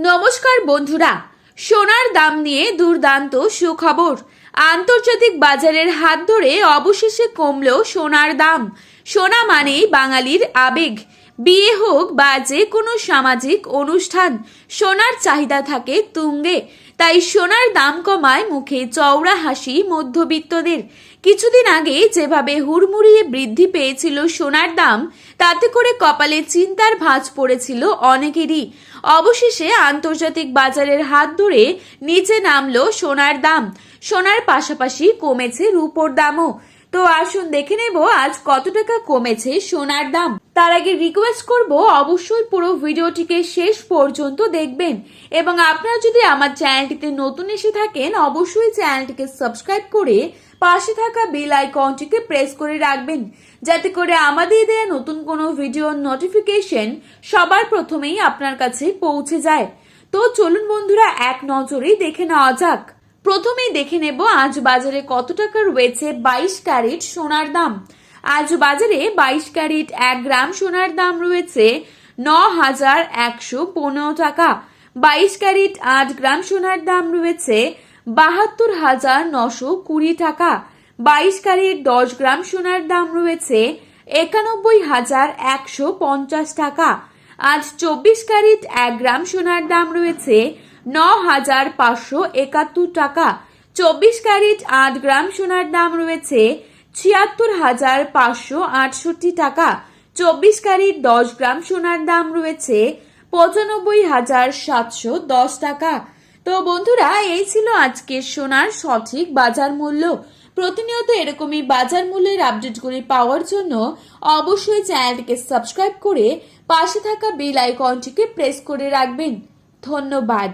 নমস্কার বন্ধুরা। সোনার দাম নিয়ে দুর্দান্ত সুখবর। আন্তর্জাতিক বাজারের হাত ধরে অবশেষে কমল সোনার দাম। সোনা মানেই বাঙালির আবেগ। বিয়ে হোক বা যে কোনো সামাজিক অনুষ্ঠান, সোনার চাহিদা থাকে তুঙ্গে। তাই সোনার দাম কমায় মুখে চওড়া হাসি মধ্যবিত্তদের। কিছুদিন আগে যেভাবে হুড়মুড়িয়ে বৃদ্ধি পেয়েছিল সোনার দাম, তাতে করে কপালে চিন্তার ভাঁজ পড়েছিল অনেকেরই। অবশেষে আন্তর্জাতিক বাজারের হাত ধরে নিচে নামলো সোনার দাম। সোনার পাশাপাশি কমেছে রূপোর দামও। তো আসুন দেখে নেব আজ কত টাকা কমেছে সোনার দাম। তার আগে রিকোয়েস্ট করব, অবশ্যই পুরো ভিডিওটিকে শেষ পর্যন্ত দেখবেন। এবং আপনারা যদি আমার চ্যানেলটিতে নতুন এসে থাকেন, অবশ্যই চ্যানেলটিকে সাবস্ক্রাইব করে পাশে থাকা বেল আইকনটিকে প্রেস করে রাখবেন। যাতে করে আমাদের দেয়া নতুন কোনো ভিডিওর নোটিফিকেশন সবার প্রথমেই আপনার কাছে পৌঁছে যায়। তো চলুন বন্ধুরা, এক নজরেই দেখে নেওয়া যাক। প্রথমেই দেখে নেব, আজ বাজারে কত টাকা রয়েছে বাইশ ক্যারেট সোনার দাম। আজ বাজারে বাইশ ক্যারেট এক গ্রাম সোনার দাম রয়েছে ন হাজার একশো পনেরো টাকা। বাইশ ক্যারেট আট গ্রাম সোনার দাম রয়েছে বাহাত্তর হাজার নশো কুড়ি টাকা। বাইশ ক্যারেট দশ গ্রাম সোনার দাম রয়েছে একানব্বই হাজার একশো পঞ্চাশ টাকা। আজ চব্বিশ ক্যারেট এক গ্রাম সোনার দাম রয়েছে ন হাজার পাঁচশো একাত্তর টাকা। চব্বিশ ক্যারেট আট গ্রাম সোনার দাম রয়েছে ছিয়াত্তর হাজার পাঁচশো আটষট্টি টাকা চব্বিশ ক্যারেট দশ গ্রাম সোনার দাম রয়েছে পঁচানব্বই হাজার সাতশো দশ টাকা। তো বন্ধুরা, এই ছিল আজকের সোনার সঠিক বাজার মূল্য। প্রতিনিয়ত এরকমই বাজার মূল্যের আপডেটগুলি পাওয়ার জন্য অবশ্যই চ্যানেলটিকে সাবস্ক্রাইব করে পাশে থাকা বেল আইকনটিকে প্রেস করে রাখবেন। ধন্যবাদ।